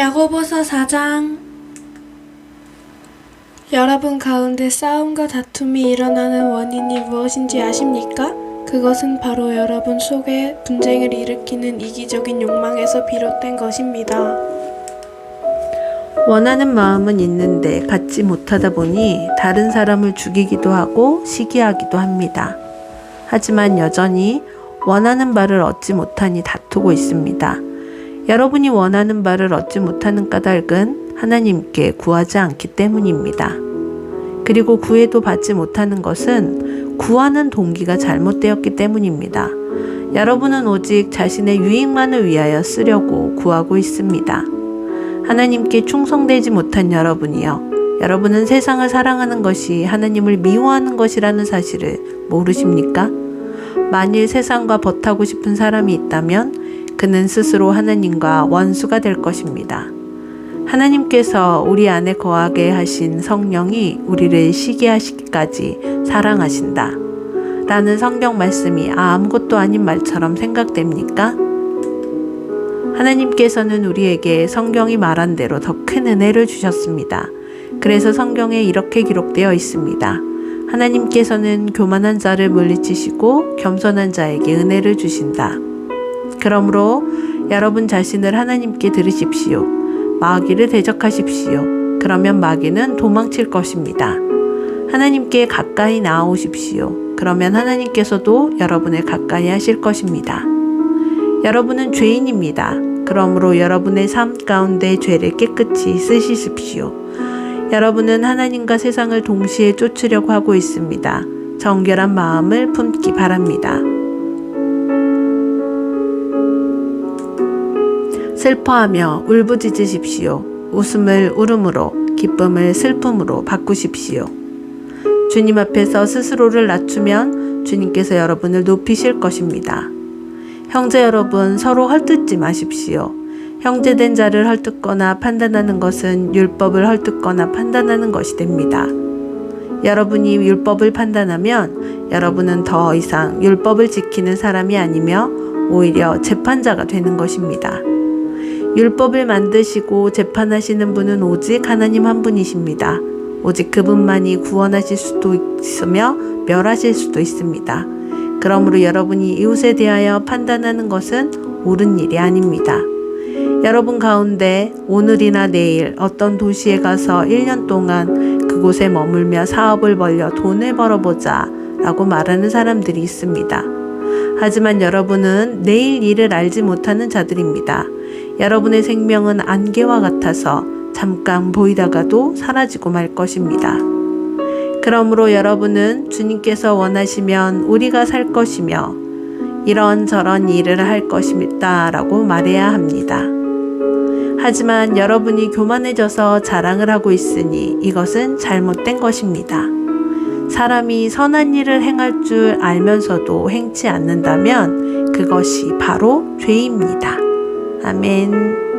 야고보서 4장 여러분 가운데 싸움과 다툼이 일어나는 원인이 무엇인지 아십니까? 그것은 바로 여러분 속에 분쟁을 일으키는 이기적인 욕망에서 비롯된 것입니다. 원하는 마음은 있는데 갖지 못하다 보니 다른 사람을 죽이기도 하고 시기하기도 합니다. 하지만 여전히 원하는 바를 얻지 못하니 다투고 있습니다. 여러분이 원하는 바를 얻지 못하는 까닭은 하나님께 구하지 않기 때문입니다. 그리고 구해도 받지 못하는 것은 구하는 동기가 잘못되었기 때문입니다. 여러분은 오직 자신의 유익만을 위하여 쓰려고 구하고 있습니다. 하나님께 충성되지 못한 여러분이요. 여러분은 세상을 사랑하는 것이 하나님을 미워하는 것이라는 사실을 모르십니까? 만일 세상과 버타고 싶은 사람이 있다면 그는 스스로 하나님과 원수가 될 것입니다. 하나님께서 우리 안에 거하게 하신 성령이 우리를 시기하시기까지 사랑하신다. 라는 성경 말씀이 아무것도 아닌 말처럼 생각됩니까? 하나님께서는 우리에게 성경이 말한 대로 더 큰 은혜를 주셨습니다. 그래서 성경에 이렇게 기록되어 있습니다. 하나님께서는 교만한 자를 물리치시고 겸손한 자에게 은혜를 주신다. 그러므로 여러분 자신을 하나님께 들으십시오. 마귀를 대적하십시오. 그러면 마귀는 도망칠 것입니다. 하나님께 가까이 나아오십시오. 그러면 하나님께서도 여러분을 가까이 하실 것입니다. 여러분은 죄인입니다. 그러므로 여러분의 삶 가운데 죄를 깨끗이 쓰시십시오. 여러분은 하나님과 세상을 동시에 쫓으려고 하고 있습니다. 정결한 마음을 품기 바랍니다. 슬퍼하며 울부짖으십시오. 웃음을 울음으로, 기쁨을 슬픔으로 바꾸십시오. 주님 앞에서 스스로를 낮추면 주님께서 여러분을 높이실 것입니다. 형제 여러분 서로 헐뜯지 마십시오. 형제된 자를 헐뜯거나 판단하는 것은 율법을 헐뜯거나 판단하는 것이 됩니다. 여러분이 율법을 판단하면 여러분은 더 이상 율법을 지키는 사람이 아니며 오히려 재판자가 되는 것입니다. 율법을 만드시고 재판하시는 분은 오직 하나님 한 분이십니다. 오직 그분만이 구원하실 수도 있으며 멸하실 수도 있습니다. 그러므로 여러분이 이웃에 대하여 판단하는 것은 옳은 일이 아닙니다. 여러분 가운데 오늘이나 내일 어떤 도시에 가서 1년 동안 그곳에 머물며 사업을 벌려 돈을 벌어보자 라고 말하는 사람들이 있습니다. 하지만 여러분은 내일 일을 알지 못하는 자들입니다. 여러분의 생명은 안개와 같아서 잠깐 보이다가도 사라지고 말 것입니다. 그러므로 여러분은 주님께서 원하시면 우리가 살 것이며 이런저런 일을 할 것입니다. 라고 말해야 합니다. 하지만 여러분이 교만해져서 자랑을 하고 있으니 이것은 잘못된 것입니다. 사람이 선한 일을 행할 줄 알면서도 행치 않는다면 그것이 바로 죄입니다. 아멘.